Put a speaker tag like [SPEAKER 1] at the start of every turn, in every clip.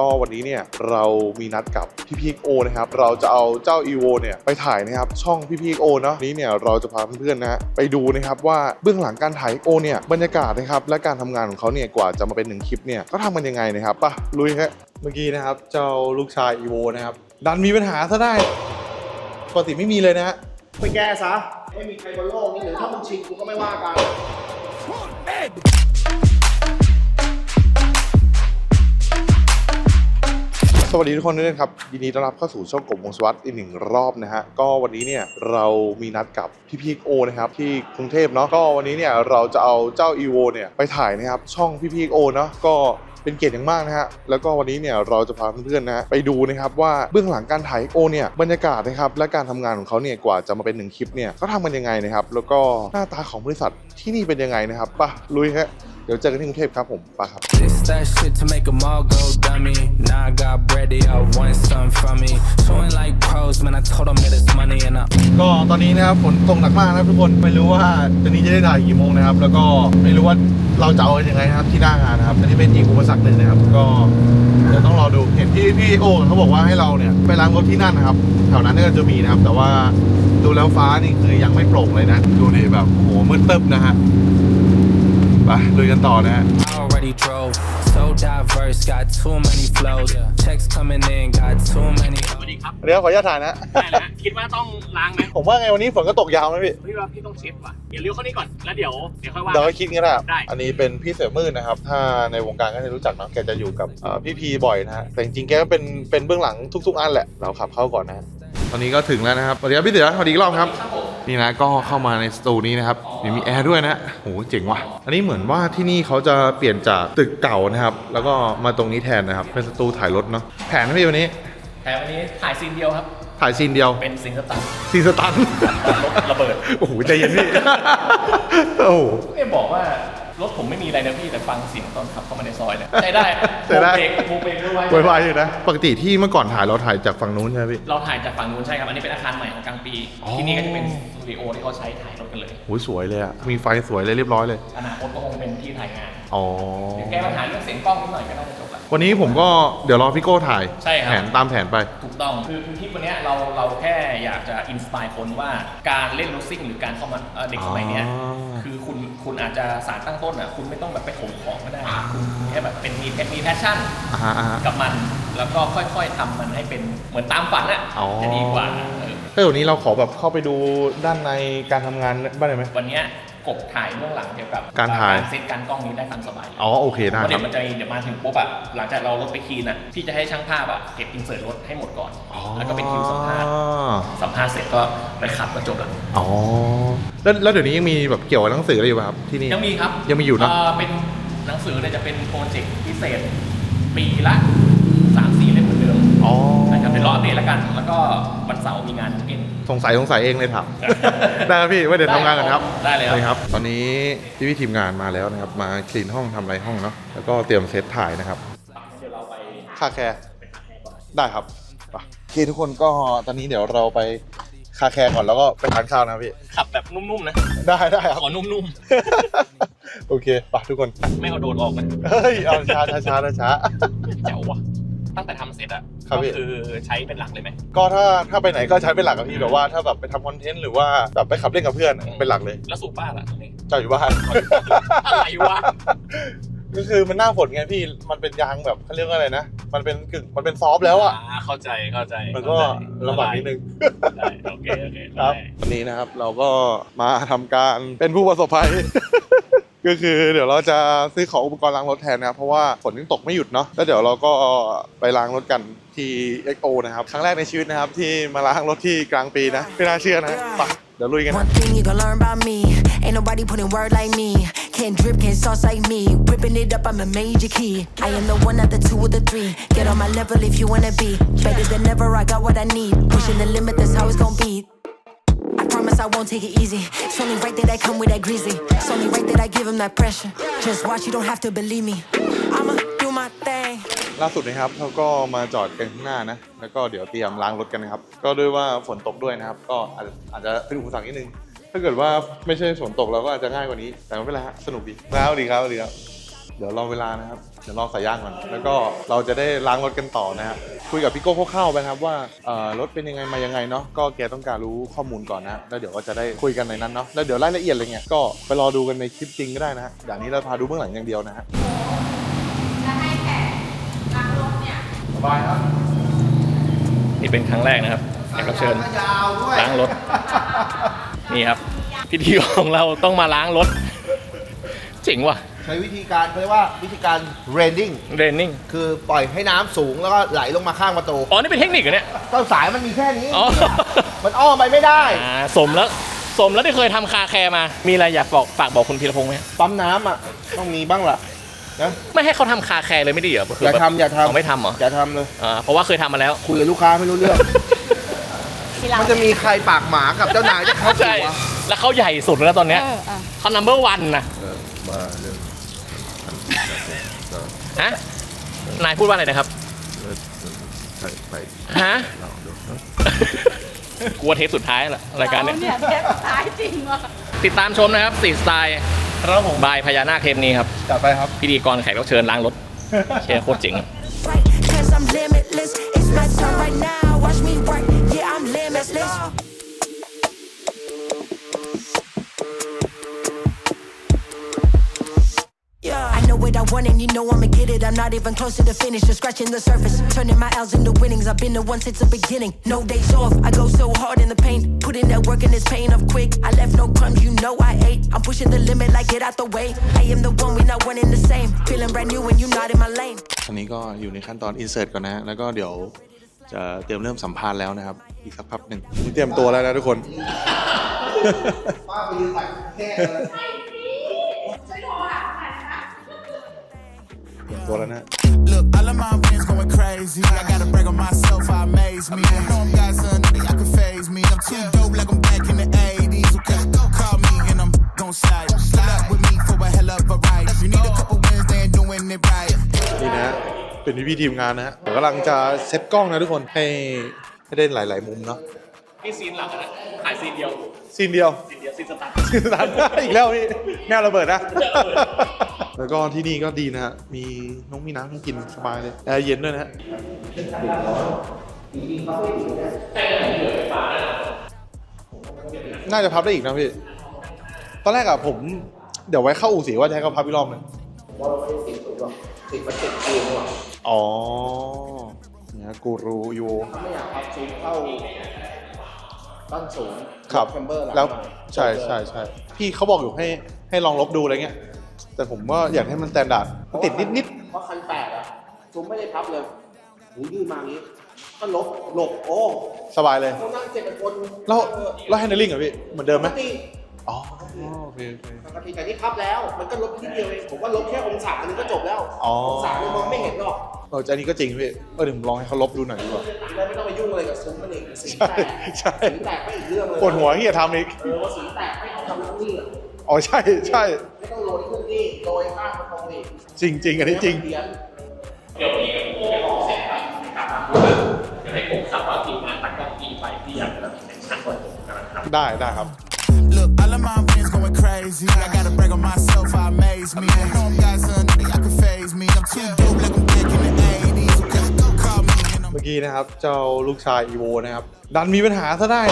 [SPEAKER 1] ก็วันนี้เนี่ยเรามีนัดกับพี่พีโอนะครับ เราจะเอาเจ้า e v o เนี่ยไปถ่ายนะครับช่องพี่พีโอเนาะนี้เนี่ยเราจะพาเพื่อนๆนะไปดูนะครับว่าเบื้องหลังการถ่าย o เนี่ยบรรยากาศนะครับและการทำงานของเขาเนี่ยกว่าจะมาเป็นหนึ่งคลิปเนี่ยเขาทำมันยังไงนะครับไปะลุยฮะเมื่อกี้นะครับเจ้าลูกชาย e v o นะครับดันมีปัญหาซะได้ปกติไม่มีเลยนะฮะ
[SPEAKER 2] ไปแก้ซะไม่มีใครบนโลกนี้หรือถ้ามึงชิงกูก็ไม่ว่ากัน
[SPEAKER 1] สวัสดีทุกคนด้วยนะครับยินดีต้อนรับเข้าสู่ช่องกบวงสวัสดิ์อีกหนึ่งรอบนะฮะก็วันนี้เนี่ยเรามีนัดกับพี่พีโอนะครับที่กรุงเทพเนาะก็วันนี้เนี่ยเราจะเอาเจ้า e v o เนี่ยไปถ่ายนะครับช่องพี่พีโอเนาะก็เป็นเกียรติอย่างมากนะฮะ แล้วก็วันนี้เนี่ยเราจะพาเพื่อนๆนะฮะไปดูนะครับว่าเบื้องหลังการถ่ายโอเนี่ยบรรยากาศนะครับและการทำงานของเขาเนี่ยกว่าจะมาเป็นหนึ่งคลิปเนี่ยเขาทำมันยังไงนะครับแล้วก็หน้าตาของบริษัทที่นี่เป็นยังไงนะครับไปะลุยฮะ ดี๋ยวเจอกันที่กรุงเทพครับผมไปครับ
[SPEAKER 3] This that shit to make 'em all go dummy. Now I got bread, they all want something from me. Showing like pros, man, I told them that it's money and I.
[SPEAKER 1] ก็ตอนนี้นะครับฝนตกหนักมากนะครับทุกคนไม่รู้ว่าตอนนี้จะได้ถ่ายกี่โมงนะครับ แล้วก็ไม่รู้ว่าเราจะเอายังไงนะครับที่หน้างานนะครับอันนี้เป็นอีกอุปสรรคหนึ่งนะครับ ก็เดี๋ยวต้องรอดูเห็นพี่พี่โอเขาบอกว่าให้เราเนี่ยไปล้างรถที่นั่นนะครับแถวนั้นก็จะมีนะครับ แต่ว่าดูแล้วฟ้านี่คือยังไม่โปร่งเลยนะ ดูดิแบบโอ้โหมืดตึ๊บนะฮะ ไปลุยกันต่อนะฮะ
[SPEAKER 3] I already drove. So diverse, got too many flows. Checks coming in, got too many.
[SPEAKER 4] สวัสดีครับ
[SPEAKER 1] เดี๋ยวขออนุญาตถ่ายนะ
[SPEAKER 4] ได้แล้วฮะคิดว่าต้องล้างไหม
[SPEAKER 1] ผมว่าไงวันนี้ฝนก็ตกยาวนะพี่
[SPEAKER 4] พี่ว่าพี่ต้องเช็ดว่ะเดี๋ยวเลี้ยวเข้านี่ก่อนแล้วเดี๋ยวเดี๋ยวค่อยว่า
[SPEAKER 1] เดี๋ยวก็คิดกันนะ
[SPEAKER 4] ได้
[SPEAKER 1] อันนี้เป็นพี่เสือมืดนะครับ ถ้าในวงการก็จะรู้จักเนาะ แกจะอยู่กับเอ่อพี่พีบ่อยนะฮะ แต่จริงๆ แกก็เป็นเป็นเบื้องหลังทุก ๆ อันแหละ เราขับเข้าก่อนนะฮะ ตอนนี้ก็ถึงแล้วนะครับสวัสดีครับพี่เสือสวัสดีอีกรอบครับ นี่นะก็เข้ามาในสตูนี้นะครับมีมีแอร์ด้วยนะโหเจ๋งว่ะ อันนี้เหมือนว่าที่นี่เขาจะเปลี่ยนจากตึกเก่านะครับ แล้วก็มาตรงนี้แทนนะครับ เป็นสตูถ่ายรถเนาะ แผนนะพี่วันนี้
[SPEAKER 4] แต่วันนี้ถ่ายซีนเดียวครับ
[SPEAKER 1] ถ่ายซีนเดียว
[SPEAKER 4] เป็นซีนสตัน
[SPEAKER 1] ซีนสตัน
[SPEAKER 4] รถระเบิด
[SPEAKER 1] โอ้โหใจเย็นพี่ โอ้โห
[SPEAKER 4] เอ๊ะบอกว่า รถผมไม่มีอะไรนะพี่แต่ฟังเสียงตอนขับเข้ามาในซอยเนี่ยใช้ได้
[SPEAKER 1] ใช้ได้
[SPEAKER 4] โมเบรกโมเบรกด้วย
[SPEAKER 1] ไวไวอยู่นะ ปกติที่เมื่อก่อนถ่ายเราถ่ายจากฝั่งนู้นใช่ไหมพี่
[SPEAKER 4] เราถ่ายจากฝั่งนู้นใช่ครับ อันนี้เป็นอาคารใหม่ของกลางปี
[SPEAKER 1] อ๋อ
[SPEAKER 4] ที่นี่ก็จะเป็นสตูดิโอที่เขาใช้ถ่ายรถกันเลย
[SPEAKER 1] โหสวยเลยอะมีไฟสวยเลยเรียบร้อยเลย
[SPEAKER 4] อนาคตก็คงเป็นที่ถ่ายงาน
[SPEAKER 1] อ๋อ
[SPEAKER 4] เดี๋ยวแก้ปัญหาเรื่องเสียงกล้องนิดหน่อยก็น่าจะจบละ
[SPEAKER 1] วันนี้ผมก็เดี๋ยวรอพี่โก้ถ่าย
[SPEAKER 4] ใช่ครับ
[SPEAKER 1] แผนตามแผนไป
[SPEAKER 4] ถูกต้องคือคือคลิปวันเนี้ยเราเราแค่อยากจะอินสปายคนว่าการเล่นรถซิ่งหรือการเข้ามาเอ่อเด็กสมัยเนี้ย
[SPEAKER 1] อ๋อ
[SPEAKER 4] คือคุณคุณอาจจะสารตั้งต้นอะคุณไม่ต้องแบบไปถมของก็ได้คุณแค่แบบเป็นมีมีแพชชั่น
[SPEAKER 1] อ่าฮะอ่าฮะ
[SPEAKER 4] กับมัน แล้วก็ค่อยๆทำมันให้เป็นเหมือนตามฝันอะ
[SPEAKER 1] อ๋อ
[SPEAKER 4] จะดีกว่าเออ
[SPEAKER 1] ถ้าเดี๋ยวนี้เราขอแบบเข้าไปดูด้านในการทำงานบ้างได้ไหม
[SPEAKER 4] วันเนี้ย กบถ่ายเรื่องหลังเกี่ยวกับ
[SPEAKER 1] การถ่าย
[SPEAKER 4] เซตการกล้องนี้ได้ตามสบาย
[SPEAKER 1] อ๋อโอเคได้
[SPEAKER 4] เพราะ
[SPEAKER 1] ค
[SPEAKER 4] เดี๋
[SPEAKER 1] รั
[SPEAKER 4] ย
[SPEAKER 1] บ
[SPEAKER 4] วมันจะมีเดี๋ยวมาถึงปุ๊บอะหลังจากเรารถไปคีนอะพี่จะให้ช่างภาพอะเก็บอินเสิร์ตรถให้หมดก่อน
[SPEAKER 1] อ๋อ
[SPEAKER 4] แล้วก็เป็นคิวสัมภาษณ์สัมภาษณ์เสร็จก็ไปขับก็จบละ
[SPEAKER 1] อ๋อแล้วแล้วเดี๋ยวนี้ยังมีแบบเกี่ยวกับหนังสืออะไรอยู่ป่ะครับที่นี่
[SPEAKER 4] ยังมีครับ
[SPEAKER 1] ยังมีอยู่เนอะ
[SPEAKER 4] เป็นหนังสือเนี่ยจะเป็นโปรเจกต์พิเศษปีละสามสี่เล่มเหมือนเดิม
[SPEAKER 1] อ๋อ
[SPEAKER 4] นะครับเดี๋ยวรออัปเดตแล้วกันแล้วก็วันเสาร์มีงานเก็น
[SPEAKER 1] สงสัยสงสัยเองเลยถามได้ครับพี่ไว้เดี๋ยวทำงานกันครับ
[SPEAKER 4] ได้เลยครับ
[SPEAKER 1] ครับ ตอนนี้พี่พี่ทีมงานมาแล้วนะครับมาคลีนห้องทำอะไรห้องเนาะแล้วก็เตรียมเซตถ่ายนะครับ
[SPEAKER 4] เดี๋ยวเราไป
[SPEAKER 1] คาแคร์ได้ครับไปโอเคทุกคนก็ตอนนี้เดี๋ยวเราไปคาแคร์ก่อนแล้วก็ไปทานข้าวนะพี่
[SPEAKER 4] ขับแบบนุ่มๆนะ
[SPEAKER 1] ได้ได้ครับ
[SPEAKER 4] ขอ นุ่ม
[SPEAKER 1] โอเคไปทุกคน
[SPEAKER 4] ๆ ไม่เอาโดดออกนะ
[SPEAKER 1] เฮ้ยเอาช้าช้าช้าช้าช้า
[SPEAKER 4] แจ๋วว่ะ ตั้งแต่ทำเสร็จอะ
[SPEAKER 1] ครับ
[SPEAKER 4] ก็
[SPEAKER 1] พี่
[SPEAKER 4] คือใช้เป็นหลักเลยไหม
[SPEAKER 1] ก็ถ้าถ้าไปไหนก็ใช้เป็นหลักกับพี่แบบว่าถ้าแบบไปทำคอนเทนต์หรือว่าแบบไปขับเล่นกับเพื่อนเป็นหลักเลย
[SPEAKER 4] แล้วสูบบ้าล่ะตรงนี้
[SPEAKER 1] เจ้าอยู่บ้าน
[SPEAKER 4] อะไรวะ
[SPEAKER 1] ก็คือมันหน้าฝนไงพี่มันเป็นยางแบบเขาเรียกว่าอะไรนะมันเป็นกึ่งมันเป็นซอฟต์แล้วอะา
[SPEAKER 4] เข้าใจเข้าใจ
[SPEAKER 1] มันก็ลำบากนิดนึง
[SPEAKER 4] ได้โอเคโอเค
[SPEAKER 1] ครับ
[SPEAKER 4] ได้
[SPEAKER 1] วันนี้นะครับเราก็มาทำการเป็นผู้ประสบภัย ก็คือเดี๋ยวเราจะซื้อของอุปกรณ์ล้างรถแทนนะครับเพราะว่าฝนยังตกไม่หยุดเนาะแล้วเดี๋ยวเราก็ไปล้างรถกันที่ XO นะครับครั้งแรกในชีวิตนะครับที่มาล้างรถที่กลางปีนะไม่น่าเชื่อนะไปเดี๋ยวลุยกันนะ
[SPEAKER 5] One thing you gon' learn about me. Ain't nobody putting word like me. Can't drip, can't sauce like me. Whipping it up, I'm a major key. I am the one, not the two or the three. Get on my level if you wanna be. Better than ever, I got what I need. Pushing the limit, that's how it's gon' be. I promise I won't take it easy. It's only right that I come with that greasy. It's only right that I give him that pressure. Just watch, you don't have to believe me. I'ma do my thing.
[SPEAKER 1] ล่าสุดนะครับเขาก็มาจอดกันข้างหน้านะ แล้วก็เดี๋ยวเตรียมล้างรถกันนะครับ ก็ด้วยว่าฝนตกด้วยนะครับ ก็อาจจะอาจจะเป็นอุปสรรคนิดนึง ถ้าเกิดว่าไม่ใช่ฝนตกเราก็อาจจะง่ายกว่านี้ แต่ไม่เป็นไรฮะ สนุกดีครับดีครับดีครับ เดี๋ยวรอเวลานะครับ เดี๋ยวรอสายย่างก่อน แล้วก็เราจะได้ล้างรถกันต่อนะฮะคุยกับพี่โก้คร่าวๆไปครับว่าเอ่อรถเป็นยังไงมายังไงเนาะ ก็แกต้องการรู้ข้อมูลก่อนนะ แล้วเดี๋ยวก็จะได้คุยกันในนั้นเนาะ แล้วเดี๋ยวรายละเอียดอะไรเงี้ย ก็ไปรอดูกันในคลิปจริงก็ได้นะฮะอย่างนี้เราพาดูเบื้องหลังอย่างเดียวนะฮะ
[SPEAKER 6] จะให้แขกล้างรถเนี่ย
[SPEAKER 1] สบายครับ
[SPEAKER 4] นี่เป็นครั้งแรกนะครับแขกรับเชิญ
[SPEAKER 2] ยาวด้วย
[SPEAKER 4] ล้างรถ นี่ครับพิธีของเราต้องมาล้างรถ เจ๋งว่ะ
[SPEAKER 2] ใช้วิธีการเขาเรียกว่าวิธีการ raining
[SPEAKER 4] เรนนิ่ง
[SPEAKER 2] คือปล่อยให้น้ำสูงแล้วก็ไหลลงมาข้างประตู
[SPEAKER 4] อ๋อ นี่เป็นเทคนิคเหรอเนี่ย
[SPEAKER 2] ต้นสายมันมีแค่นี้
[SPEAKER 4] อ๋อ
[SPEAKER 2] มันอ้อมไปไม่ได้
[SPEAKER 4] อ่าสมแล้ว สมแล้วที่เคยทำคาแคร์มา มีอะไรอยากบอกฝากบอกคุณพีรพงษ์ไหม
[SPEAKER 2] ปั๊มน้ำอะ ต้องมีบ้างล่ะนะ
[SPEAKER 4] ไม่ให้เขาทำคาแคร์เลยไม่ดีเหรอคื
[SPEAKER 2] อย่า
[SPEAKER 4] แบบ
[SPEAKER 2] ทำอย่าทำ
[SPEAKER 4] เขาไม่ทำเหรอ
[SPEAKER 2] อย่าทำเลย
[SPEAKER 4] อ่าเพราะว่าเคยทำมาแล้ว
[SPEAKER 2] คุยกับลูกค้าไม่รู้เรื่องมันจะมีใครปากหมากับเจ้านายจะเข้า
[SPEAKER 4] ใช่
[SPEAKER 2] หัว
[SPEAKER 4] แล้วเขาใหญ่สุดแล้วตอนเนี้ยเขา number one นะ ฮะนายพูดว่าอะไรนะครับฮะกลัวเทปสุดท้ายแหละรายการเนี้ย
[SPEAKER 6] เนี่ยเทปท้ายจริงว่ะ
[SPEAKER 4] ติดตามชมนะครับสี่สไตล์ครับผมบายพญานาคเทปนี้ครับ
[SPEAKER 1] จัดไปครับ
[SPEAKER 4] พิธีกรแขกรับเชิญล้างรถเชียร์โคตรเจ๋ง
[SPEAKER 5] Right, cause I'm limitless. It's my turn right now. Watch me work. Yeah, I'm limitless. I know what I want and you know I'ma get it. I'm not even close to the finish, just scratching the surface. Turning my L's into winnings. I've been the one since the beginning. No days off. I go so hard in the paint. Put in that work and it's paying off quick. I left no crumbs, you know I ate. I'm pushing the limit like get out the way. I am the one, we not one in the same. Feeling brand new when you not in my lane.
[SPEAKER 1] ตอนนี้ก็อยู่ในขั้นตอนอินเสิร์ตก่อนนะฮะแล้วก็เดี๋ยวจะเตรียมเริ่มสัมภาษณ์แล้วนะครับ อีกสักพักหนึ่งนี่เตรียมตัวแล้วนะทุกคน
[SPEAKER 2] ป้าไปยืนตักแค่ เต
[SPEAKER 1] รียมตัวแล้วนะ
[SPEAKER 7] Look, all of my friends going crazy. I gotta brag on myself, I amaze me. I know I'm got something that can phase me. I'm too dope like I'm back in the 80s. Okay, call me and I'm gon' slide. Slide up with me for a hell of a ride. You need a couple wins, they ain't doing it right.
[SPEAKER 1] นี่นะฮะเป็นพี่ๆทีมงานนะฮะเดี๋ยวกำลังจะเซตกล้องนะทุกคนให้ให้ได้หลาย ๆ มุมเนาะ
[SPEAKER 4] นี่ซีนหลังนะถ่ายซีนเดียว
[SPEAKER 1] ซีนเดียว
[SPEAKER 4] ซีนเดียวซีนสตาร์ท
[SPEAKER 1] ซีนสตาร์ทอีกแล้วพี่แนวระเบิดนะ แล้วก็ที่นี่ก็ดีนะฮะ มีน้องมีน้ำให้กินสบายเลย แอร์เย็นด้วยนะฮะน่าจะพับได้อีกนะพี่ ตอนแรกอะผม เดี๋ยวไว้เข้าอู่สีว่าจะให้เขาพับอีกรอบหนึง
[SPEAKER 2] ว่าเราไม่ได้สิบถูกหรอกสิบมันเจ็ดเกมหรอก
[SPEAKER 1] อ๋อเนี่ยกูรูยู
[SPEAKER 2] ถ้าไม่อยากพับสูงเข้าตั้งสูง
[SPEAKER 1] ครับ
[SPEAKER 2] แคมเบอร์
[SPEAKER 1] แล้วใช่ใช่ใช่พี่เขาบอกอยู่ให้ให้ลองลบดูอะไรเงี้ย แต่ผมว่าอยากให้มันสแตนดาร์ดมันติดนิดนิด
[SPEAKER 2] เพราะคันแปดอะซุ้มไม่ได้พับเลยหูยื่นมาอย่างนี้ ก็ลบหลบโอ้
[SPEAKER 1] ๆสบายเลย
[SPEAKER 2] ต้องนั่งเจ็ดคน
[SPEAKER 1] แล้วแล้วแฮนด์ลิงอะพี่เหมือนเดิ
[SPEAKER 2] ป
[SPEAKER 1] มไหม
[SPEAKER 2] กติ
[SPEAKER 1] อ๋อโอเคโอเค
[SPEAKER 2] ปกติแต่นี่พับแล้ว มันก็ลบนิดเดียวเองผมว่าลบแค่องศานึงก็จบแล้ว
[SPEAKER 1] อ๋อ
[SPEAKER 2] อ งศานึงมองไม่เห็นหรอก
[SPEAKER 1] เอออันนี้ก็จริงพี่เออเดี๋ยวผมลองให้เขาลบดูหน่อยดีกว่า
[SPEAKER 2] เราไม่ต้องไปยุ่งอะไรกับซุ้มมันเองสี
[SPEAKER 1] ใช่
[SPEAKER 2] แตก
[SPEAKER 1] ใช่
[SPEAKER 2] สีแตกไม่อีกเรื่องเลย
[SPEAKER 1] ปวดหัวที่จะทำอีก
[SPEAKER 2] เออว่าสีแตกไม่เอาทำทั้งนี่อะ
[SPEAKER 1] อ๋อใช่ใช่
[SPEAKER 2] ไม่ต้องโรยขึ้นนี่โรยข้างมันตรงนี้
[SPEAKER 1] จริงจริงอันนี้จริง
[SPEAKER 2] เพี้ยน
[SPEAKER 4] เดี๋ยวพี่กับพี่โก้ไปออกเสร็จครับกลับมาเดี๋ยวให้ผมขับว่าทีมงานตัดกล้องทีไปที่อยากจะเป็นช่างก่อนผมกำลังทำ
[SPEAKER 1] ได้ได้ครับ
[SPEAKER 7] Look, all of my friends going crazy. I gotta brag on myself, I amaze me. I know I'm got something that can phase me. I'm too dope like I'm back in the 80s. Okay, call me and I'm
[SPEAKER 1] เมื่อกี้นะครับ เจ้าลูกชายอีโวนะครับ ดันมีปัญหาซะได้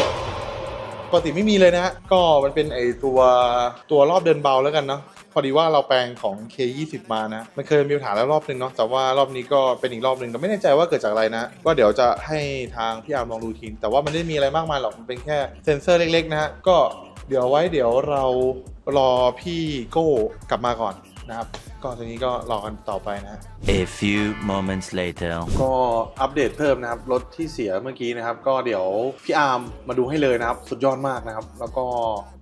[SPEAKER 1] ปกติไม่มีเลยนะฮะก็มันเป็นไอตัวตัวรอบเดินเบาแล้วกันเนาะพอดีว่าเราแปลงของ K20 มานะ มันเคยมีปัญหาแล้วรอบหนึ่งเนาะ แต่ว่ารอบนี้ก็เป็นอีกรอบหนึ่งแต่ไม่แน่ใจว่าเกิดจากอะไรนะ ก็เดี๋ยวจะให้ทางพี่อาร์มลองดูทีน แต่ว่ามันไม่ได้มีอะไรมากมายหรอก มันเป็นแค่เซ็นเซอร์เล็กๆนะฮะ ก็เดี๋ยวไว้เดี๋ยวเรารอพี่โก้กลับมาก่อนนะครับ ก็ทีนี้ก็รอกันต่อไปนะฮะ
[SPEAKER 8] A few moments later.
[SPEAKER 1] ก็อัปเดตเพิ่มนะครับ รถที่เสียเมื่อกี้นะครับ ก็เดี๋ยวพี่อาร์มมาดูให้เลยนะครับ สุดยอดมากนะครับ แล้วก็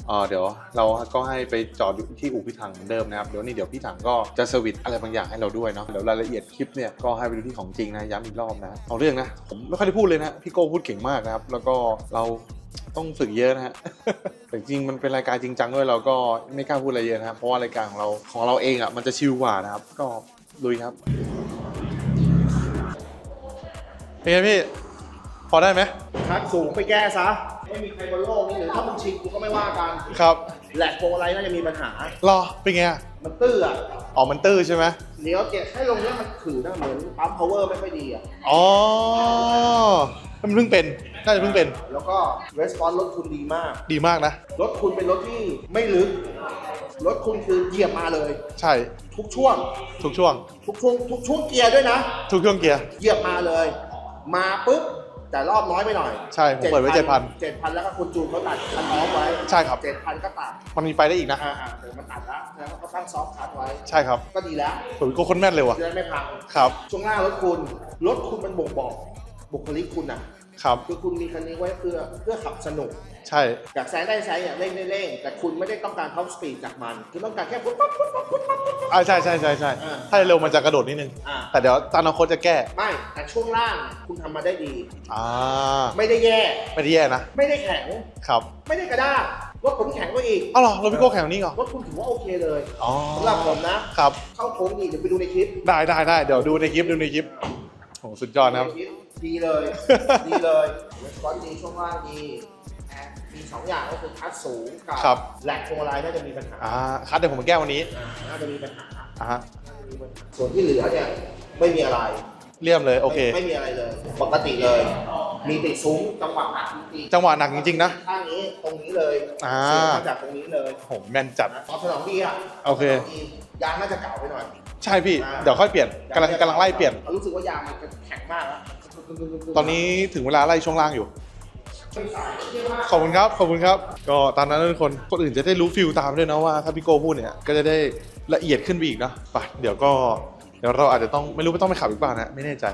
[SPEAKER 1] เอ่อเดี๋ยวเราก็ให้ไปจอดอยู่ที่อู่พี่ถังเหมือนเดิมนะครับเดี๋ยวนี้เดี๋ยวพี่ถังก็จะเซอร์วิสอะไรบางอย่างให้เราด้วยเนาะเดี๋ยวรายละเอียดคลิปเนี่ยก็ให้ไปดูที่ของจริงนะย้ำอีกรอบนะเอาเรื่องนะผมไม่ค่อยได้พูดเลยนะพี่โก้พูดเก่งมากนะครับแล้วก็เรา ต้องฝึกเยอะนะฮะ แต่จริงๆมันเป็นรายการจริงจังด้วยเราก็ไม่กล้าพูดอะไรเยอะนะครับ เพราะว่ารายการของเราของเราเองอะมันจะชิลกว่านะครับ ก็ลุยครับ เป็นไงพี่ พอได้ไหม
[SPEAKER 2] คัดสูงไปแก้ซะ ไม่มีใครบนโลกนี้หรือถ้ามึงชิงกูก็ไม่ว่ากัน
[SPEAKER 1] ครับ
[SPEAKER 2] แหลกโปรอะไรน่าจะมีปัญหา
[SPEAKER 1] รอ เป็นไงอะ
[SPEAKER 2] มันตื้ออะ
[SPEAKER 1] อ๋อ มันตื้อใช่ไหม
[SPEAKER 2] เลี้ยวเจ็ดให้ลงเนี้ยมันถือนะเหมือนปั๊ม power ไม่ค่อยดีอะ
[SPEAKER 1] อ๋อมันเพิ่งเป็น น่าจะเพิ่งเป็น
[SPEAKER 2] แล้วก็ response รถคุณดีมาก
[SPEAKER 1] ดีมากนะ
[SPEAKER 2] รถคุณเป็นรถที่ไม่ลึก รถคุณคือเหยียบมาเลย
[SPEAKER 1] ใช่
[SPEAKER 2] ทุกช่วง
[SPEAKER 1] ทุกช่วง
[SPEAKER 2] ทุกช่วงทุกช่วงเกียร์ด้วยนะ
[SPEAKER 1] ทุกช่วงเกียร์
[SPEAKER 2] เหยียบมาเลย มาปุ๊บแต่รอบน้อยไปหน่อย
[SPEAKER 1] ใช่ ผมเปิดไว้7,000
[SPEAKER 2] เจ็ดพันแล้วก็คุณจูนเขาตัดคันออฟไว้
[SPEAKER 1] ใช่ครับ
[SPEAKER 2] เจ็ดพันก็ตัด
[SPEAKER 1] มันมีไปได้อีกนะ
[SPEAKER 2] อ่าอ่าเดี๋ยวมันตัดแล้วแล้วก็ตั้งซอฟต์คัทไว้
[SPEAKER 1] ใช่ครับ
[SPEAKER 2] ก็ดีแล้ว
[SPEAKER 1] ผมก็คนแม่นเลยว่ะ
[SPEAKER 2] จะได้ไม่พัง
[SPEAKER 1] ครับ
[SPEAKER 2] ช่วงหน้ารถคุณ รถคุณมันบ่งบอก บุคลิกคุณอะ
[SPEAKER 1] ครับ
[SPEAKER 2] คือคุณมีคันนี้ไว้เพื่อเพื่อขับสนุก
[SPEAKER 1] ใช่
[SPEAKER 2] อยากแซงได้แซงอยากเร่งได้เร่ง แต่คุณไม่ได้ต้องการท็อปสปีดจากมัน คือต้องการแค่ปุ๊บปั๊บปุ๊บปั๊บปุ๊บปั๊บปุ๊บปั๊บ
[SPEAKER 1] อ่าใช่ใช่ใช่ใช่
[SPEAKER 2] อ่า
[SPEAKER 1] ถ้าเร็วมันจะกระโดดนิดนึง
[SPEAKER 2] อ่า
[SPEAKER 1] แต่เดี๋ยวตานาคตจะแก้
[SPEAKER 2] ไม่แต่ช่วงล่างคุณทำมาได้ดี
[SPEAKER 1] อ่า
[SPEAKER 2] ไม่ได้แย่
[SPEAKER 1] ไม่ได้แย่นะ
[SPEAKER 2] ไม่ได้แข็ง
[SPEAKER 1] ครับ
[SPEAKER 2] ไม่ได้กระด้างรถผมแข็งกว่าอีก
[SPEAKER 1] อ้าวเหรอรถพี่โก้แข่งนี้เหรอ
[SPEAKER 2] รถคุณถือว่าโอเคเลย
[SPEAKER 1] อ๋อ
[SPEAKER 2] สำหรับผมนะ
[SPEAKER 1] ครับ
[SPEAKER 2] เข้าโค้งดีเดี๋ยวไปดูในคลิป
[SPEAKER 1] ได้ได้ได้เดี๋ยวดูในคลิปดูในคลิปโอ้สุดยอดนะครับ
[SPEAKER 2] ในลิป ดีเลยดีเลยรถก้อนดีช่วงล่างดีแอร์มีสองอย่างก็คือคัสสูงกับ
[SPEAKER 1] ครับ
[SPEAKER 2] แหลกพวงมาลัยน่าจะมีปัญหา
[SPEAKER 1] อ่าคัดเดี๋ยวผมมาแก้วันนี้
[SPEAKER 2] อ่าน่าจะมีปัญหา
[SPEAKER 1] อ่าฮะ
[SPEAKER 2] ส่วนที่เหลือเนี่ยไม่มีอะไร
[SPEAKER 1] เลี่ยมเลยโอเค
[SPEAKER 2] ไม่ไม่มีอะไรเลย ปกติเลย มีติดซุ้มจังหวะหนักจริงๆ
[SPEAKER 1] จังหวะหนักจริงๆนะ
[SPEAKER 2] ข้างนี้ตรงนี้เลย
[SPEAKER 1] อ่า
[SPEAKER 2] เสียงมาจากตรงนี้เลย
[SPEAKER 1] ผมแม่นจัด
[SPEAKER 2] นะตอบสนองดีอะ
[SPEAKER 1] โอเค
[SPEAKER 2] ตบสนงดียางน่าจะเก่าไปหน่อย
[SPEAKER 1] ใช่พี่ เดี๋ยวค่อยเปลี่ยนกำลังกำลังไล่เปลี่ยน
[SPEAKER 2] รู้สึกว่ายางมันจะแข็งมากแล้ว
[SPEAKER 1] ตอนนี้ถึงเวลาไล่ช่วงล่างอยู่ ขอบคุณครับ ขอบคุณครับ ก็ตามนั้นนะทุกคนคนอื่นจะได้รู้ฟิลตามด้วยนะว่าถ้าพี่โก้พูดเนี่ยก็จะได้ละเอียดขึ้นไปอีกนะไปเดี๋ยวก็เดี๋ยวเราอาจจะต้องไม่รู้ว่าต้องไปขับอีกเปล่านะไม่แน่ใจ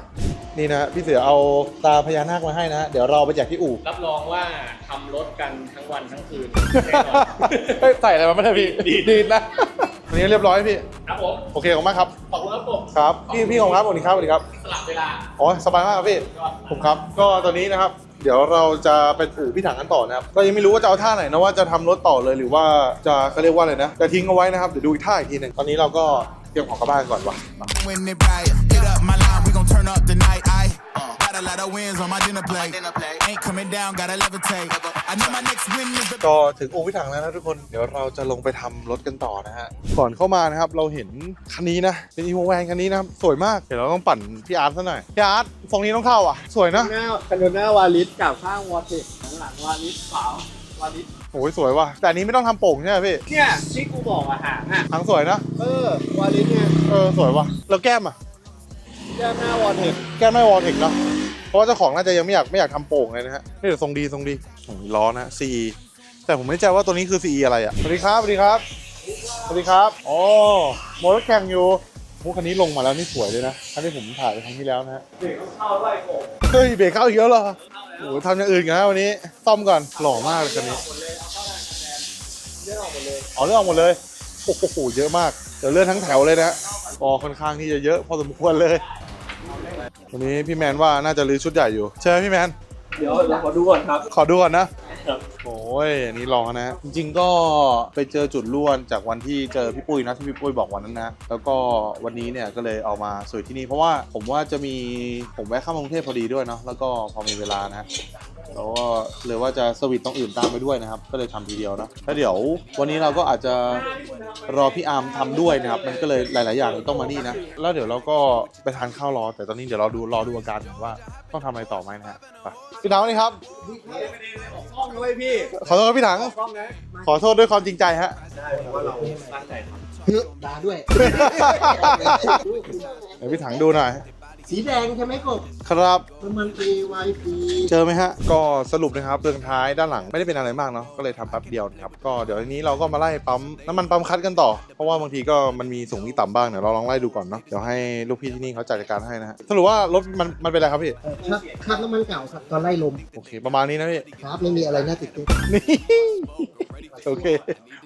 [SPEAKER 1] นี่นะพี่เสือเอาตาพญานาคมาให้นะ เดี๋ยวเราไปแจกที่อู่
[SPEAKER 4] รับรองว่าทำรถกันทั้งวันทั้งคืน
[SPEAKER 1] เฮ้ยใส่อะไรมาไม่ได้พี่ดีดีนะ วันนี้เรียบร้อยพี่
[SPEAKER 4] ครับผม
[SPEAKER 1] โอเคขอบคุณมากครับ
[SPEAKER 4] ขอบคุณครับผม
[SPEAKER 1] ครับ พี่พี่ของครับสวัสดีครับสวัสดีครับ
[SPEAKER 4] สลับเวลา
[SPEAKER 1] อ๋อ สบายมากครับพี่ผมครับ ก็ตอนนี้นะครับ เดี๋ยวเราจะไปอู่พี่ถังกันต่อนะครับ เรายังไม่รู้ว่าจะเอาท่าไหนนะว่าจะทำรถต่อเลยหรือว่าจะเขาเรียกว่าอะไรนะ จะทิ้งเอาไว้นะครับ เดี๋ยวดูอีกท่าอีกทีหนึ่งตอนนี้เราก็เตรียมของกลับบ้านก่อนว่ะ
[SPEAKER 7] a lot of wins on my dinner plate. Ain't coming down, gotta levitate. I know my next win is the
[SPEAKER 1] ก็ถึงอู่พี่ถังแล้วนะทุกคน เดี๋ยวเราจะลงไปทำรถกันต่อนะฮะ ก่อนเข้ามานะครับ เราเห็นคันนี้นะ เป็นอีโวแวนคันนี้นะครับ สวยมาก เดี๋ยวเราต้องปั่นพี่อาร์ตซะหน่อย พี่อาร์ตฟองนี้ต้องเข้าอะ สวยนะ
[SPEAKER 9] หน้าคันโดน่าวาลิสกับข้างวอเทคข้างหลังวาลิสขาววาลิส
[SPEAKER 1] โอ้ยสวยว่ะ แต่อันนี้ไม่ต้องทำโป่งใช่ไหมพี่
[SPEAKER 9] เนี่ยที่กูบอกอะหางอะ
[SPEAKER 1] หางสวยนะ
[SPEAKER 9] เออวาลิสเนี่ย
[SPEAKER 1] เออสวยว่ะ แล้วแก้มอะ
[SPEAKER 9] แก้มหน้าวอเทค
[SPEAKER 1] แก้มไม่วอลเทคเนาะเพราะว่าเจ้าของน่าจะยังไม่อยากไม่อยากทำโป่งเลยนะฮะนี่เดี๋ยวทรงดีทรงดีโอ้ยล้อนะ CE แต่ผมไม่แน่ใจว่าตัวนี้คือ CE อะไรอะสวัสดีครับสวัสดีครับสวัสดีครับอ๋อโมรถแข่งอยู่มุกคันนี้ลงมาแล้วนี่สวยเลยนะคันที่ผมถ่ายไปครั้งที่แล้วนะฮะ
[SPEAKER 9] เด็กเข้าด้วยผม
[SPEAKER 1] เฮ้ยเบรกเข้าอีกแล้วเหรอโอ้โหทำอย่างอื่นกันนะวันนี้ซ่อมก่อนหล่อมากเลยคันนี้
[SPEAKER 9] เลื่อนออกหมดเลย
[SPEAKER 1] เอาเรื่องออกหมดเลยโอ้โหเยอะมากเดี๋ยวเลื่อนทั้งแถวเลยนะก็ค่อนข้างที่จะเยอะพอสมควรเลย วันนี้พี่แมนว่าน่าจะรื้อชุดใหญ่อยู่ ใช่ไหมพี่แมน
[SPEAKER 9] เดี๋ยวเราขอดูก่อนครับ
[SPEAKER 1] ขอดูก่อนนะโอ้ยอันนี้รอนะ จริงๆก็ไปเจอจุดร่วนจากวันที่เจอพี่ปุ้ยนะที่พี่ปุ้ยบอกวันนั้นนะ แล้วก็วันนี้เนี่ยก็เลยเอามาสวยที่นี่เพราะว่าผมว่าจะมีผมแวะเข้ามากรุงเทพพอดีด้วยเนาะแล้วก็พอมีเวลานะ แล้วก็เลยว่าจะสวิตช์ตรงอื่นตามไปด้วยนะครับ ก็เลยทำทีเดียวนะแล้วเดี๋ยววันนี้เราก็อาจจะรอพี่อาร์มทำด้วยนะครับ มันก็เลยหลาย ๆ อย่างต้องมานี่นะ แล้วเดี๋ยวเราก็ไปทานข้าวรอ แต่ตอนนี้เดี๋ยวเราดูรอดูอาการก่อนว่าต้องทำอะไรต่อไหมนะฮะไปพี่ถังสวัสดีครับ
[SPEAKER 9] กล้องด้วยพี่
[SPEAKER 1] ขอโทษครับพี่ถัง
[SPEAKER 9] กล้องนะ
[SPEAKER 1] ขอโทษด้วยความจริงใจฮะ
[SPEAKER 9] ได้เพราะว่าเราตั้งใจท
[SPEAKER 2] ด่าด้วย
[SPEAKER 1] เดี๋ยวพี่ถังดูหน่อย
[SPEAKER 2] สีแดงใช่ไหมกบ
[SPEAKER 1] ครับ
[SPEAKER 2] น้ำมัน AYP
[SPEAKER 1] เจอไหมฮะ ก็สรุปนะครับเรืองท้ายด้านหลังไม่ได้เป็นอะไรมากเนาะ ก็เลยทำแป๊บเดียวนะครับ ก็เดี๋ยวทีนี้เราก็มาไล่ปั๊มน้ำมันปั๊มคัดกันต่อ เพราะว่าบางทีก็มันมีสูงมีต่ำบ้างเดี๋ยวเราลองไล่ดูก่อนเนาะ เดี๋ยวให้ลูกพี่ที่นี่เขาจัดการให้นะฮะ สรุปว่ารถมันมันเป็นอะไรครับพี่
[SPEAKER 10] ครับครับน้ำมันเก่าครับตอนไล่ลม
[SPEAKER 1] โอเค ประมาณนี้นะพี่
[SPEAKER 10] ครับไม่มีอะไรน่าติดตัว
[SPEAKER 1] นี่ โอเค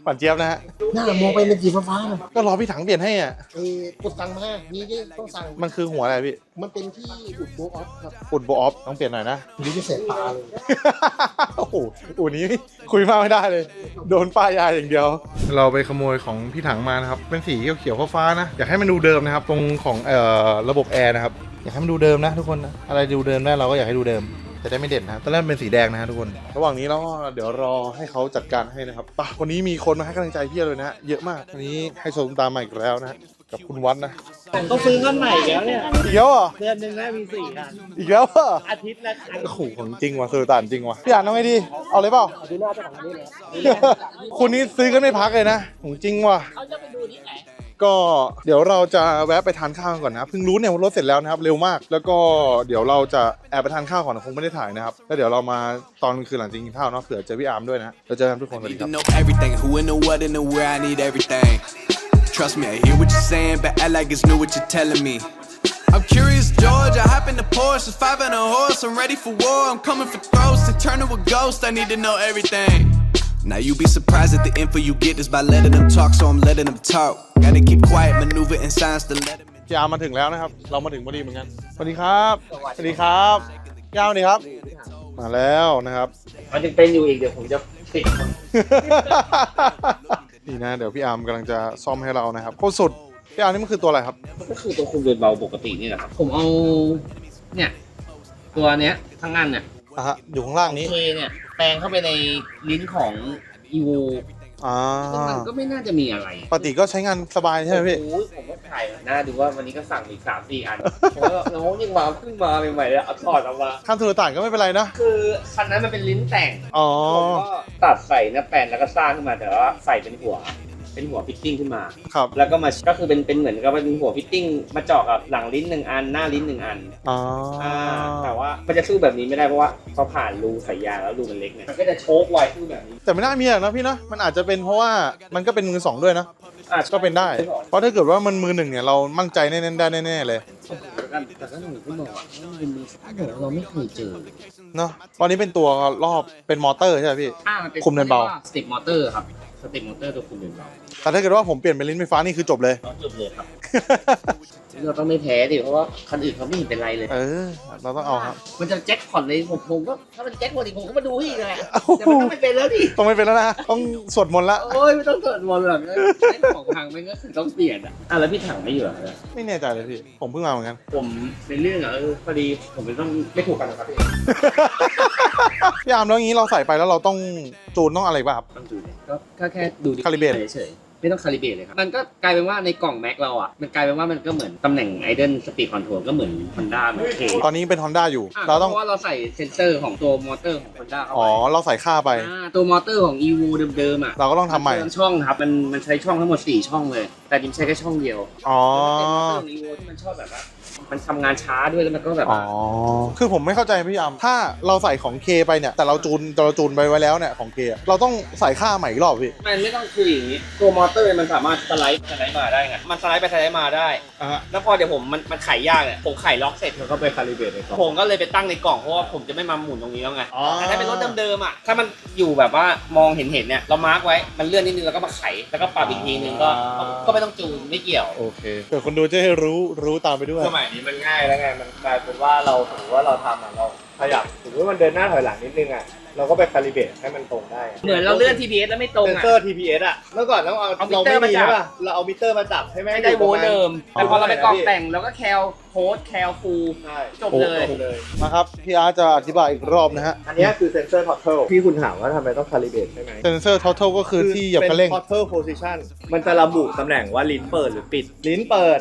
[SPEAKER 1] ปั่นเจี๊ยบนะฮะ
[SPEAKER 10] หน้ามองไปเป็นสีฟ้าๆนะ
[SPEAKER 1] ก็รอพี่ถังเปลี่ยนให้อะ
[SPEAKER 10] เออกดสั่งมานี่ที่ต้องสั่ง
[SPEAKER 1] มันคือหัวอะไรพี่
[SPEAKER 10] มันเป็นที่อุดโบออฟครับ
[SPEAKER 1] อุดโบออฟต้องเปลี่ยนหน่อยนะ
[SPEAKER 10] หรือจะเสร็จปลาเลย
[SPEAKER 1] โอ้โหอูนี้คุยมากไม่ได้เลย โดนป้ายยาอย่างเดียว เราไปขโมยของพี่ถังมานะครับเป็นสีเขียวๆฟ้าๆนะอยากให้มันดูเดิมนะครับ ตรงของเอ่อระบบแอร์นะครับอยากให้มันดูเดิมนะทุกคนนะอะไรดูเดิมได้เราก็อยากให้ดูเดิมแจะได้ไม่เด่นนะตอนแรกมันเป็นสีแดงนะฮะทุกคน ระหว่างนี้เราก็เดี๋ยวรอให้เขาจัดการให้นะครับป่ะวันนี้มีคนมาให้กำลังใจเพียบเลยนะฮะเยอะมากวันนี้ให้ชมตามมาอีกแล้วนะฮะกับคุณวัดนะ
[SPEAKER 9] ผมก็ซื้อกันใหม่อีกแล้วเนี่ย
[SPEAKER 1] อีกแล้วเหรอ
[SPEAKER 9] เดือนหนึ่งได้มีสี่คัน
[SPEAKER 1] อีกแล้วเหรอ
[SPEAKER 9] อาทิตย์ละคัน
[SPEAKER 1] โอ้โหของจริงว่ะสุดตานจริงว่ะพี่อ่านเอาไงดีเอาเลยเปล่า
[SPEAKER 10] ดูหน้าเจ้าของนี่เลย
[SPEAKER 1] คุณนี้ซื้อกันไม่พักเลยนะของจริงว่ะ
[SPEAKER 9] เขาจะไปดูที่ไหน
[SPEAKER 1] ก็เดี๋ยวเราจะแวะไปทานข้าวก่อนนะเพิ่งรู้เนี่ยว่ารถเสร็จแล้วนะครับเร็วมาก แล้วก็เดี๋ยวเราจะแอบไปทานข้าวก่อนคงไม่ได้ถ่ายนะครับแล้วเดี๋ยวเรามาตอนคืนหลังจากกินข้าวเนาะเผื่อเจอพี่อาร์มด้วยนะเราเจอกันทุกคนสวัสดีครับ
[SPEAKER 7] Trust me, I hear what you're saying, but act like it's new what you're telling me. I'm curious, George. I hop in the Porsche, five and a horse. I'm ready for war. I'm coming for throats to turn to a ghost. I need to know everything. Now you be surprised at the info you get is by letting them talk, so I'm letting them talk. Gotta keep quiet, maneuver in silence to let them.
[SPEAKER 1] พี่อาร์มมาถึงแล้วนะครับ เรามาถึงพอดีเหมือนกันสวัสดีครับสวัสดีครับพี่อาร์มสวัสดีครับ มาแล้วนะครับ
[SPEAKER 9] มันยังเป็นอยู่อีกเดี๋ยวผมจะติด
[SPEAKER 1] นี่นะเดี๋ยวพี่อาร์มกำลังจะซ่อมให้เรานะครับโคตรสุดพี่อาร์มนี่มันคือตัวอะไรครับ
[SPEAKER 9] ก็คือตัวคุมเดินเบาปกตินี่แหละครับ ผมเอา เนี่ย ตัวเนี้ยทั้งอันเนี่ย
[SPEAKER 1] อะฮะอยู่ข้างล่างนี้
[SPEAKER 9] เคเนี่ย แปลงเข้าไปในลิ้นของอีโว
[SPEAKER 1] อ่า
[SPEAKER 9] ซึ่งมันก็ไม่น่าจะมีอะไร
[SPEAKER 1] ปกติก็ใช้งานสบายใช่ไหมพี่
[SPEAKER 9] โอ้ยผมก็ถ่ายหน้าดูว่าวันนี้ก็สั่งอีกสามสี่อันผมก็น้องยังมาเพิ่งมาใหม่ๆเลยเอาถอดออกมา
[SPEAKER 1] ข้ามสุดต่างก็ไม่เป็นไรนะ
[SPEAKER 9] คือคันนั้นมันเป็นลิ้นแต่ง
[SPEAKER 1] อ๋อ
[SPEAKER 9] ผมก็ตัดใส่เนื้อแป้นแล้วก็สร้างขึ้นมาแต่ว่าใส่เป็นหัว เป็นหัวฟิตติ้งขึ้นมา
[SPEAKER 1] ครับ
[SPEAKER 9] แล้วก็มาก็คือเป็นเป็นเหมือนกับเป็นหัวฟิตติ้งมาเจาะกับหลังลิ้นหนึ่งอันหน้าลิ้นหนึ่งอัน
[SPEAKER 1] อ๋อ
[SPEAKER 9] อ่าแต่ว่ามันจะสู้แบบนี้ไม่ได้เพราะว่าพอผ่านรูสายยางแล้วรูมันเล็กเนี่ยมันก็จะโชกไวสู้แบบนี้
[SPEAKER 1] แต่ไม่น่ามีหรอกนะพี่นะมันอาจจะเป็นเพราะว่ามันก็เป็นมือสองด้วยนะ
[SPEAKER 9] อะ
[SPEAKER 1] ก็เป็นได้ เพราะถ้าเกิดว่ามันมือหนึ่งเนี่ยเรามั่นใจแน่ๆได้แน่ๆเลย
[SPEAKER 9] แต่ก็หนูก็บอกว่ามันเป็นมือสองเราไม่เคยเจอ
[SPEAKER 1] เนาะตอนนี้เป็นตัวรอบเป็นมอเตอร์ใช่ไหมพี่
[SPEAKER 9] อ่ามันเป็น
[SPEAKER 1] คุมเดินเบา
[SPEAKER 9] สติปมอเตอร์ครับ สติปมอเตอร์ตัวคุมเดินเบา
[SPEAKER 1] แต่ถ้าเกิดว่าผมเปลี่ยนเป็นลิ้นไฟฟ้านี่คือจบเลย
[SPEAKER 9] เราจบเลยครับ เราต้องไม่แพ้ดิเพราะว่าคันอื่นเขาไม่เห็นเป็นไรเลย
[SPEAKER 1] เออ เราต้องเอาครับ
[SPEAKER 9] มันจะแจ็คพอตเลยผมผมก็ถ้ามันแจ็คพอตอีกผมก็มาดูอีกเลย
[SPEAKER 1] โอ้โห
[SPEAKER 9] แต่มันต้องไม่เป็นแล้วดิ
[SPEAKER 1] ต้องไม่เป็นแล้วนะ ต้องสวดมนต์ละ
[SPEAKER 9] โอ้ยไม่ต้องเกิดวนหรอกไอ้ของพังมันก็คือต้องเปลี่ยนอะอะแล้วพี่ถังไม่อยู่เหรอ
[SPEAKER 1] ไม่แน่ใจเลยพี่ ผมเพิ่งมาเหมือนกัน
[SPEAKER 9] ผมในเรื่องอะเออพอดีผมไม่ต้องไม่ถูกกันนะครับพี่
[SPEAKER 1] พี่อาร์มแล้วงี้เราใส่ไปแล้วเราต้องจูนต้องอะไรบ้างครับ
[SPEAKER 9] ต้องดูเลยก็ก็แค่ดูดิ
[SPEAKER 1] Calibrate
[SPEAKER 9] เฉยๆ ไม่ต้องคาลิเบรตเลยครับ มันก็กลายเป็นว่าในกล่องแม็กเราอะ มันกลายเป็นว่ามันก็เหมือนตำแหน่งไอเดนสปีดคอนโทรลก็เหมือนฮอนด้าเหมือนเค
[SPEAKER 1] ตอนนี้เป็น Honda อยู่
[SPEAKER 9] อะ
[SPEAKER 1] เราต้อง
[SPEAKER 9] เพราะว่าเราใส่เซนเซอร์ของตัวมอเตอร์ของฮอนด้าเข้า
[SPEAKER 1] อ๋อ
[SPEAKER 9] ไป
[SPEAKER 1] เราใส่ค่าไป
[SPEAKER 9] อ่าตัวมอเตอร์ของ e v o เดิมๆอะ
[SPEAKER 1] เราก็ต้องทำใหม่
[SPEAKER 9] นเพิ่ช่องครับ มันมันใช้ช่องทั้งหมด 4 ช่องเลย แต่ดิมใช้แค่ช่องเดียว
[SPEAKER 1] อ๋อ
[SPEAKER 9] มันเป็นมอเตอร์ของ e v o ที่มันชอบแบบว่า มันทำงานช้าด้วยแล้วมันก็แบบ
[SPEAKER 1] อ๋อ คือผมไม่เข้าใจพี่อาร์มถ้าเราใส่ของเคไปเนี่ย แต่เราจูนเราจูนไปไว้แล้วเนี่ยของเคเราต้องใส่ค่าใหม่อีกรอบพี่
[SPEAKER 9] มันไม่ต้องคืออย่างนี้ ตัวมอเตอร์มันสามารถสไลด์สไลด์มาได้ไงมันสไลด์ไปสไลด์มาได้
[SPEAKER 1] อะฮะ
[SPEAKER 9] แล้วพอเดี๋ยวผมมันมันไขยากเนี่ยผมไขล็อกเสร็จมันก็ไปคาลิเบรตในกล่อง ผมก็เลยไปตั้งในกล่องเพราะว่าผมจะไม่มาหมุนตรงนี้แล้วไง
[SPEAKER 1] อ๋อ
[SPEAKER 9] แต่ถ้าเป็นรถเดิมๆอะถ้ามันอยู่แบบว่ามองเห็นเห็นๆเนี่ยเรามาร์กไว้มันเลื่อนนิดนึงแล้วก็มาไขแล้วก็ปรับอีกทีนึงก็ก็ไม่ต้องจูนไม่เกี่ยว
[SPEAKER 1] โอเคเผื่อคนดูจะให้รู้รู้ตามไปด้วย
[SPEAKER 11] สมัยนี้มันง่ายแล้วไงมันกลายเป็นว่าเราสมมติว่าเราทำอะเราขยับสมมติว่ามันเดินหน้าถอยหลังนิดนึงอะเราก็ไปคาลิเบรตให้มันตรงได้
[SPEAKER 9] เหมือนเราเลื่อน TPS แล้วไม่ตรง
[SPEAKER 11] เซน
[SPEAKER 9] อะ
[SPEAKER 11] เซอร์ TPS อะเมื่อก่อนต้องเอา
[SPEAKER 9] เอามิ
[SPEAKER 11] เรา
[SPEAKER 9] เตอ
[SPEAKER 11] ไม่
[SPEAKER 9] ร์มา
[SPEAKER 11] มี
[SPEAKER 9] จับ
[SPEAKER 11] ใช่ป่ะเราเอามิเตอร์มาจับให้แม่ง
[SPEAKER 9] ไม่ได้
[SPEAKER 11] อยู่
[SPEAKER 9] โว
[SPEAKER 11] ประาณ
[SPEAKER 9] ลต์เดิม แต่พอเราไปกรองแต่งแล้วก็แคลโค้ดแคลฟูล
[SPEAKER 11] ใช่
[SPEAKER 9] จบเลย
[SPEAKER 11] จบเลย
[SPEAKER 1] นะครับพี่อาร์ตจะอธิบายอีกรอบนะฮะ
[SPEAKER 11] อันเนี้ยคือเซนเซอร์ total ที่คุณถามว่าทำไมต้องคาลิเบรตใช่ไหม
[SPEAKER 1] เซนเซอร์ total ก็คือที่เหยียบคันเร่ง
[SPEAKER 11] ป็น total position มันจะระบุตำแหน่งว่าลิ้นเปิดหรือปิด ลิ้นเปิด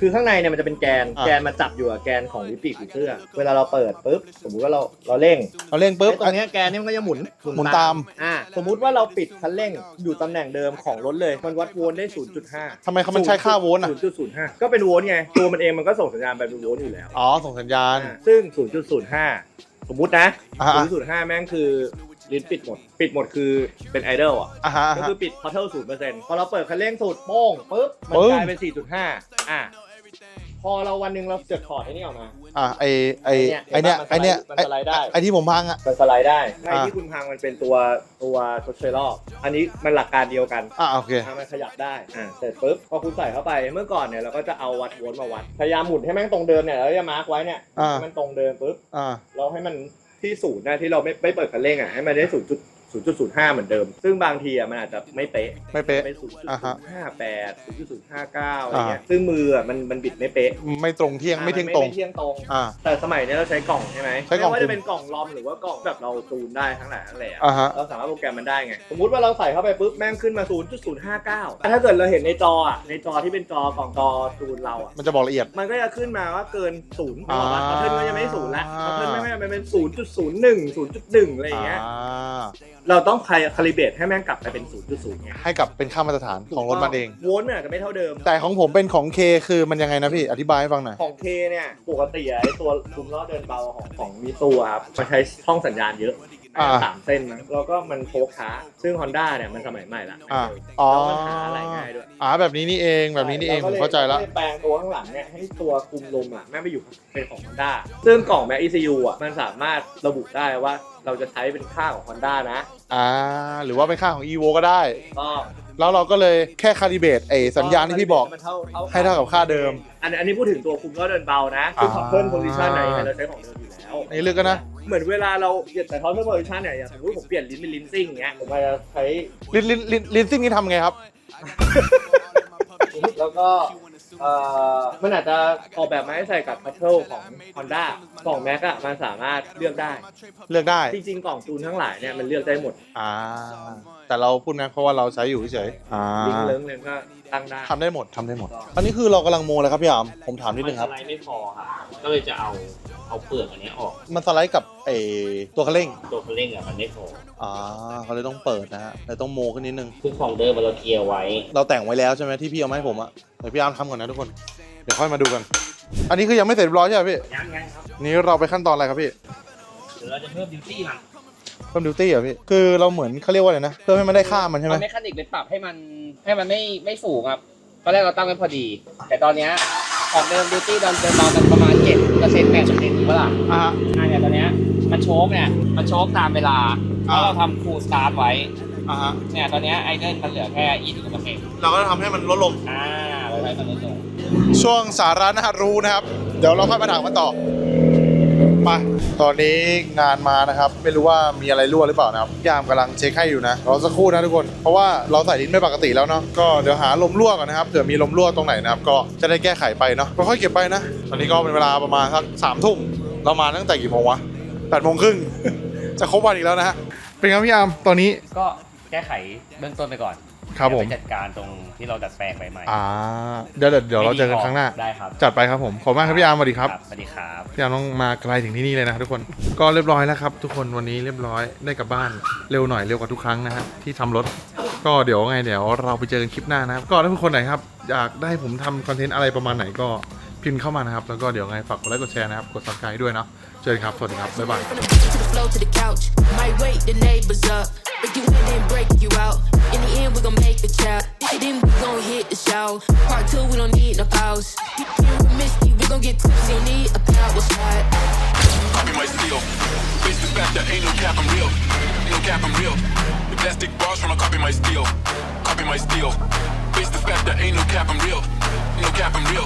[SPEAKER 11] คือข้างในเนี่ยมันจะเป็นแกน
[SPEAKER 1] อะ
[SPEAKER 11] แกนมาจับอยู่กับแกนของลิ้นปีกผีเสื้อ เวลาเราเปิดปุ๊บสมมุติว่าเราเราเร่ง
[SPEAKER 1] เราเร่งปุ๊บ
[SPEAKER 11] ไอ้ตรงเนี้ยแกนนี่มันก็จะหมุน
[SPEAKER 1] หมุนตาม
[SPEAKER 11] อ่าสมมุติว่าเราปิดคันเร่งอยู่ตำแหน่งเดิมของรถเลย มันวัดโวลต์ได้ 0.5
[SPEAKER 1] ทำไมเขามันใช้ค่าโวลต์อะ
[SPEAKER 11] 0.05 ก็เป็นโวลต์ไง ตัวมันเองมันก็ส่งสัญญาณไปเป็นโวลต์อยู่แล้ว
[SPEAKER 1] อ๋อ ส่งสัญญาณ
[SPEAKER 11] อ่าซึ่ง 0.05 สมมุตินะ
[SPEAKER 1] อ่าฮะ
[SPEAKER 11] 0.5 แม่งคือลิ้นปิดหมด ปิดหมดคือเป็นไอดอลอะ
[SPEAKER 1] อะฮะอะ
[SPEAKER 11] ก็
[SPEAKER 1] ฮะ
[SPEAKER 11] คือปิด total 0%พอเราเปิดคันเร่งสุดโป้งปุ๊บ มัน
[SPEAKER 1] ปึ้ง
[SPEAKER 11] กลายเป็น 4.5 อะ พอเราวันหนึ่งเราเกิดถอดไอ้นี่ออกมา
[SPEAKER 1] อะไอไอ
[SPEAKER 11] เนี่ย
[SPEAKER 1] ไอเนี้ย
[SPEAKER 11] มันส
[SPEAKER 1] ไอ
[SPEAKER 11] ไลด์
[SPEAKER 1] เนี้ย
[SPEAKER 11] มัน
[SPEAKER 1] ไอ
[SPEAKER 11] สไลด์ได้
[SPEAKER 1] ไอที่ผมพังอะ
[SPEAKER 11] มันสไลด์ได้ใน
[SPEAKER 1] อ่า
[SPEAKER 11] ที่คุณพังมันเป็นตัวตัวทดเชอร์รอบ อันนี้มันหลักการเดียวกัน
[SPEAKER 1] อะโอเค
[SPEAKER 11] ทำมันขยับได้อ่าเสร็จปุ๊บพอคุณใส่เข้าไปเมื่อก่อนเนี่ยเราก็จะเอาวัดโวลต์มาวัดพยายามหมุนให้แม่งตรงเดิมเนี่ยแล้วจะมาร์กไว้เนี่ย
[SPEAKER 1] อ่า
[SPEAKER 11] ให้มันตรงเดิมปุ๊บ
[SPEAKER 1] อ่า
[SPEAKER 11] เราให้มันที่ศูนย์นะที่เราไม่ไม่เปิดคันเร่งอะให้มันได้ศูนย์จุด 0.05 เหมือนเดิม ซึ่งบางทีอะมันอาจจะไม่เป๊ะ
[SPEAKER 1] ไม่เป๊ะ
[SPEAKER 11] เป็น
[SPEAKER 1] อ่าฮะ
[SPEAKER 11] 0.58 0.59อะไรเงี้ยซึ่งมืออะมันมันบิดไม่เป๊ะ
[SPEAKER 1] ไม่ตรงเที่ยงไม่เที่ยงตรง
[SPEAKER 11] ไม่เที่ยงตรง
[SPEAKER 1] อ่า
[SPEAKER 11] แต่สมัยนี้เราใช้กล่องใช่ไหม
[SPEAKER 1] ใช้กล่อง
[SPEAKER 11] ไม่ว่าจะเป็นกล่องลอมหรือว่ากล่องแบบเราจูนได้ทั้งหลายทั้งแหล่
[SPEAKER 1] อ่าฮะ
[SPEAKER 11] เราสามารถโปรแกรมมันได้ไง สมมุติว่าเราใส่เข้าไปปุ๊บแม่งขึ้นมา 0.059แต่ถ้าเกิดเราเห็นในจออะในจอที่เป็นจอกล่องจอจูนเราอะ
[SPEAKER 1] มันจะบอกละเอียด
[SPEAKER 11] มันก็จะขึ้นมาว่าเกินศูนย์
[SPEAKER 1] อ่า
[SPEAKER 11] พอเทิร์นก็จะไม่ศูนย์ละพอเทิร์นไม่ไม่มันเป็นศูนย์จุดศูนย์หนึ่งศูนย์จุดหนึ่งอะไรอย่างเงี้ย
[SPEAKER 1] อ่า
[SPEAKER 11] เราต้องคาลิเบตให้แม่งกลับไปเป็นศูนย์จุดศูนย์ไง
[SPEAKER 1] ให้กับเป็นค่ามาตรฐานของรถมันเอง
[SPEAKER 11] โวลต์มันอาจจะไม่เท่าเดิม
[SPEAKER 1] แต่ของผมเป็นของเคคือมันยังไงนะพี่ อธิบายให้ฟังหน่อย
[SPEAKER 11] ของเคเนี่ยปกติอะไอตัวคุมล้อเดินเบาของของมิซูครับมันใช้ช่องสัญญาณเยอะ
[SPEAKER 1] อ่า
[SPEAKER 11] สามเส้นนะแล้วก็มันโค้กช้าซึ่ง Honda เนี่ยมันสมัยใหม่ละ
[SPEAKER 1] อ่าอ๋อ
[SPEAKER 11] แล้วมันหาอะไรง่ายด้วย
[SPEAKER 1] อ่าแบบนี้นี่เองแบบนี้นี่เองผมเข้าใจละ
[SPEAKER 11] รก็ยแปลงตัวข้างหลังเนี่ยให้ตัวคุมลมอะแม่งไปอยู่เป็นของ Honda ซึ่งกล่องแม็ก ECU อะมันสามารถระบุได้ว่าเราจะใช้เป็นค่าของ Honda นะ
[SPEAKER 1] อ่า หรือว่าเป็นค่าของ EVO ก็ได้
[SPEAKER 11] ก็
[SPEAKER 1] แล้วเราก็เลยแค่คาลิเบตไอสัญญาณที่พี่บอก
[SPEAKER 11] มันเท่าเท่า
[SPEAKER 1] ให้เท่ากับค่าเดิม
[SPEAKER 11] อันอันนี้พูดถึงตัวคุมล้อเดินเบานะซึ่ง
[SPEAKER 1] อ่า
[SPEAKER 11] เพิ่มโพซิชันไหนเราใช้ของเดิมอยู่แล้ว
[SPEAKER 1] นี่เลือกกันนะ
[SPEAKER 11] เหมือนเวลาเราแต่ท็อปเพิ่มโพซิชันเนี่ยอย่างสมมติผมเปลี่ยนลิ้นเป็นลิ้นซิ่งอย่างเงี้ยผมอาจจะใช้
[SPEAKER 1] ลินลินลินลินซิ่งนี่ทำไงครับ
[SPEAKER 11] แล้วก็ เอ่อมันอาจจะออกแบบมาให้ใส่กับพัทเทิลของ Honda กล่องแม็กอะมันสามารถเลือกได้
[SPEAKER 1] เลือกได้
[SPEAKER 11] จริงๆ กล่องจูนทั้งหลายเนี่ยมันเลือกได้หมด
[SPEAKER 1] อ่า แต่เราพูดนะเพราะว่าเราใช้อยู่เฉยๆอ่า
[SPEAKER 11] ลิงก์เลิงเลยก็ตั้งได้
[SPEAKER 1] ทำได้หมดทำได้หมด อันนี้คือเรากำลังโมเลยครับพี่อามผมถามนิดนึงครับ
[SPEAKER 9] มันสไลด์ไม่พอครับก็เลยจะเอา เอาเปลือกอันนี้ออก
[SPEAKER 1] มันสไลด์กับไอตัวคันเร่ง
[SPEAKER 9] ตัวคันเร่งอะมันไม่พอ
[SPEAKER 1] อ่าเขาเลยต้องเปิดนะฮะเลยต้องโมขึ้นนิดนึง
[SPEAKER 9] คือของเดิมเราเคลียร์ไว้
[SPEAKER 1] เราแต่งไว้แล้วใช่ไหมที่พี่เอามาให้ผมอะเดี๋ยวพี่อาร์มทำก่อนนะทุกคน เดี๋ยวค่อยมาดูกัน อันนี้คือยังไม่เสร็จเรียบร้อยใช่ไหมพี่
[SPEAKER 9] ยังยังครับ
[SPEAKER 1] นี่เราไปขั้นตอนอะไรครับพี่
[SPEAKER 9] เดี๋ยวเราจะเพิ่มดิวตี้มัน
[SPEAKER 1] เพิ่มดิวตี้เหรอพี่ คือเราเหมือนเขาเรียกว่าอะไรนะ เพื่อให้มันได้ค่ามันใช่ไหม
[SPEAKER 9] เอาเมคานิกไปปรับให้มันให้มันไม่ไม่สูงครับตอนแรกเราตั้งไว้พอดี แต่ตอนเนี้ย ของเดิมดิวตี้ตอนเดิมเรามันประมาณ7เปอร์เซ็นต์แปดเปอร์เซ็นต์ถูกปะล่ะ
[SPEAKER 1] อ่าฮะ
[SPEAKER 9] อ่าเนี่ยตอนเนี้ยมันโชกเนี่ยมันโชกตามเวลาเพราะเราทำฟูลสตาร์ทไว้
[SPEAKER 1] อ่าฮะ
[SPEAKER 9] เนี่ยตอนเนี้ยไอเดิลมันเหลือแค่20เปอร์เซ็นต์
[SPEAKER 1] เราก็จะทำให้มันลดลง
[SPEAKER 9] อ่าไว้ไว้มันลดลง
[SPEAKER 1] ช่วงสาระน่ารู้นะครับ เดี๋ยวเราค่อยมาถามกันต่อ มา ตอนนี้งานมานะครับ ไม่รู้ว่ามีอะไรรั่วหรือเปล่านะครับ ยามกำลังเช็คให้อยู่นะรอสักครู่นะทุกคน เพราะว่าเราใส่ลิ้นไม่ปกติแล้วเนาะ ก็เดี๋ยวหาลมรั่วก่อนนะครับ เผื่อมีลมรั่วตรงไหนนะครับ ก็จะได้แก้ไขไปเนาะ ค่อยๆเก็บไปนะ ตอนนี้ก็เป็นเวลาประมาณสักสามทุ่ม เรามาตั้งแต่กี่โมงวะแปดโมงครึ่ง จะครบวันอีกแล้วนะฮะ เป็นไงพี่ยามตอนนี้
[SPEAKER 9] ก็แก้ไขเบื้องต้นไปก่อน
[SPEAKER 1] ครับผม
[SPEAKER 9] เดี๋ยวไปจัดการตรงที่เราดัดแปลงไปใหม่
[SPEAKER 1] อ่าเดี๋ยวเดี๋ยวเดี๋ยวเราเจอกันครั้งหน้า
[SPEAKER 9] ได้ครับ
[SPEAKER 1] จัดไปครับผม ขอบคุณมากครับพี่ยามสวัสดีครับ
[SPEAKER 9] สวัสดีครับ
[SPEAKER 1] พี่อาร์มต้องมาไกลถึงที่นี่เลยนะครับทุกคน ก็เรียบร้อยแล้วครับ ทุกคนวันนี้เรียบร้อยได้กลับบ้านเร็วหน่อยเร็วกว่าทุกครั้งนะฮะที่ทำรถ ก็เดี๋ยวไงเดี๋ยวเราไปเจอกันคลิปหน้านะครับก็ถ้าทุกคนไหนครับอยากได้ผมทำคอนเทนต์อะไรประมาณไหนก็พิมพ์เข้ามานะครับแล้วก็เดี๋ยวไงฝากกดไลค์กดแชร์นะครับกด subscribe ด้วยเนาะ เชิญครับ สวัสดีครับ บ๊ายบาย
[SPEAKER 5] Break you in and break you out. In the end, we gon' make a child. Then we gon' hit the show. Part two, we don't need no pause. Here with Misty, we gon' get tipsy, don't need a power slide.
[SPEAKER 7] Copy my steel. Face the fact that ain't no cap, I'm real. Ain't no cap, I'm real. The plastic bars from a copy my steel. Copy my steel. Face the fact that ain't no cap, I'm real. Ain't no cap, I'm real.